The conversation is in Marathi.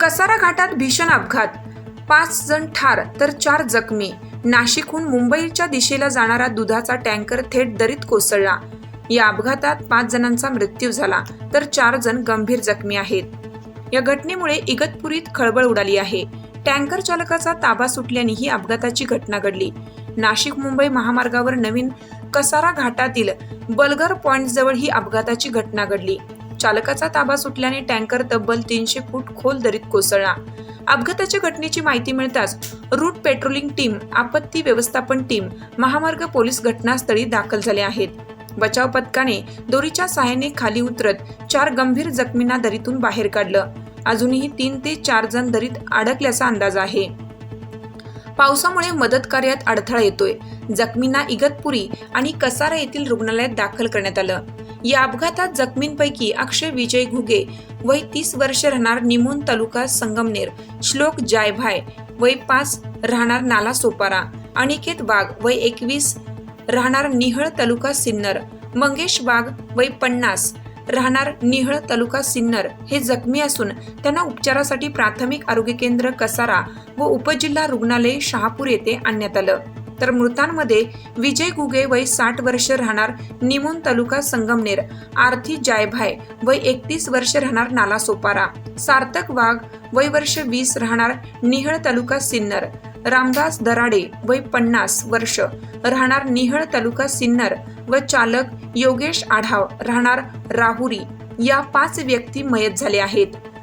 कसारा घाटात भीषण अपघात. पाच जण ठार तर चार जखमी. नाशिकहून मुंबईच्या दिशेला जाणारा दुधाचा टँकर थेट दरीत कोसळला. या अपघातात पाच जणांचा मृत्यू झाला तर चार जण गंभीर जखमी आहेत. या घटनेमुळे इगतपुरीत खळबळ उडाली आहे. टँकर चालकाचा ताबा सुटल्याने ही अपघाताची घटना घडली. नाशिक मुंबई महामार्गावर नवीन कसारा घाटातील बलगर पॉइंट जवळ ही अपघाताची घटना घडली. चालकाचा ताबा सुटल्याने टँकर तब्बल तीनशे फूट खोल दरीत कोसळला. अपघाताच्या घटनेची माहिती मिळताच रूट पेट्रोलिंग टीम आपत्ती व्यवस्थापन टीम महामार्ग पोलीस घटनास्थळी दाखल झाले आहेत. बचाव पथकाने दोरीच्या सहाय्याने खाली उतरत चार गंभीर जखमींना दरीतून बाहेर काढलं. अजूनही तीन ते चार जण दरीत अडकल्याचा अंदाज आहे. पावसामुळे मदत कार्यात अडथळा येतोय. जखमींना इगतपुरी आणि कसारा येथील रुग्णालयात दाखल करण्यात आलं. या अपघातात जखमींपैकी अक्षय विजय घुगे वय तीस वर्ष राहणार निमोन तालुका संगमनेर श्लोक जायभाय वय पाच राहणार नाला सोपारा अनिकेत वाघ वय एकवीस राहणार निहळ तालुका सिन्नर मंगेश वाघ वय पन्नास राहणार निहळ तालुका सिन्नर. हे जखमी असून त्यांना उपचारासाठी प्राथमिक आरोग्य केंद्र कसारा व उपजिल्हा रुग्णालय शहापूर येथे आणण्यात आलं. तर मृतांमध्ये विजय गुगे वय साठ वर्ष राहणार निमोन तालुका संगमनेर आरती जायभाय वय एकतीस वर्ष राहणार नाला सोपारा सार्थक वाघ वय वर्ष वीस राहणार निहळ तालुका सिन्नर रामदास दराडे वय पन्नास वर्ष राहणार निहळ तालुका सिन्नर व चालक योगेश आढाव राहणार राहुरी. या पाच व्यक्ती मयत झाले आहेत.